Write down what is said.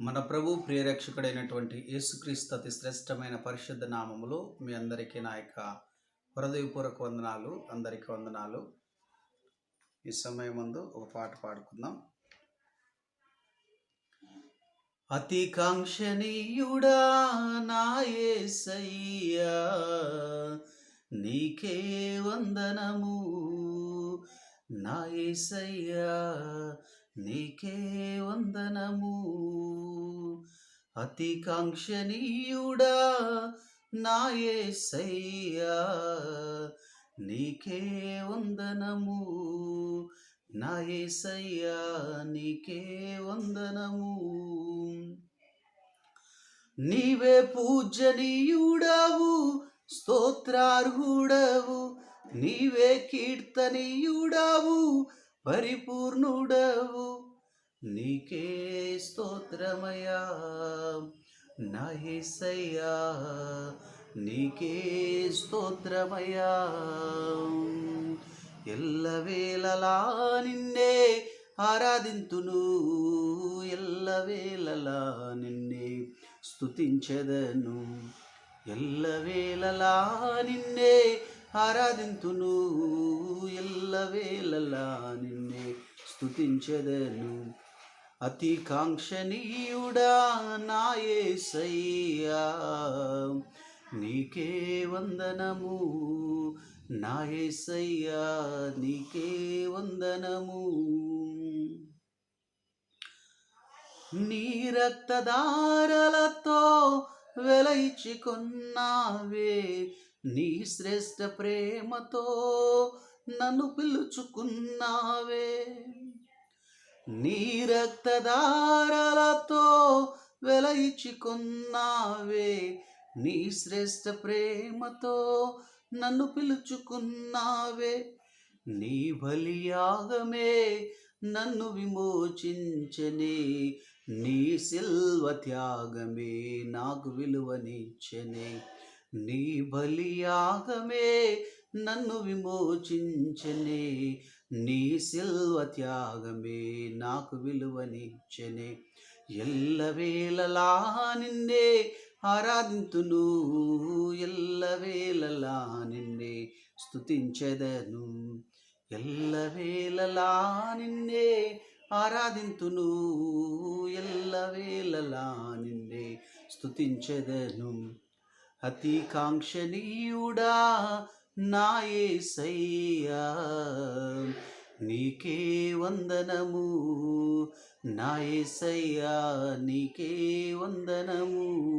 మన ప్రభు ప్రియరక్షకుడైనటువంటి యేసుక్రీస్తు అతి శ్రేష్టమైన పరిశుద్ధ నామములు మీ అందరికీ నా యొక్క హృదయపూర్వక వందనాలు అందరికీ వందనాలు. ఈ సమయం ముందు ఒక పాట పాడుకుందాం. అతి కాంక్షణీయుడా నాయసయ్యా నీకే వందనము. నాయసయ్యా నీకే వందనము. అతి కాంక్షణీయుడా నా యేసయ్యా నీకే వందనము. నాయే యేసయ్యా నీకే వందనము. నీవే పూజనీయుడవు స్తోత్రార్హుడవు. నీవే కీర్తనీయుడవు పరిపూర్ణుడవు. నీకే స్తోత్రమయా నా యేసయ్యా నీకే స్తోత్రమయా ఎల్లవేళలా నిన్నే ఆరాధింతును ఎల్లవేళలా నిన్నే స్తుతించెదను. ఎల్లవేళలా నిన్నే ఆరాధింతును ఎల్లవేళలా నిన్నే స్తుతించెదను. అతి కాంక్షణీయుడా నాయసయ్యా నీకే వందనము నాయసయ్యా నీకే వందనము. నీ రక్తదారలతో వెలయిచుకున్నావే నీ శ్రేష్ట ప్రేమతో నన్ను పిలుచుకున్నావే. నీ రక్తదారలతో వెలయిచుకున్నావే. నీ శ్రేష్ట ప్రేమతో నన్ను పిలుచుకున్నావే. నీ బలియాగమే నన్ను విమోచించనే. నీ సిల్వ త్యాగమే నాకు విలువనిచ్చనే. నీ బలియాగమే నన్ను విమోచించనే. నీ సిల్వ త్యాగమే నాకు విలువనిచ్చనే. ఎల్లవేళలా నిన్నే ఆరాధింతును. ఎల్లవేళలా నిన్నే స్థుతించెదను ఎల్లవేళలా నిన్నే ఆరాధింతును. ఎల్లవేళలా నిన్నే స్థుతించెదను అతికాంక్ష నీయుడా నా యేసయ్యా నీకే వందనము. నా యేసయ్యా నీకే వందనము.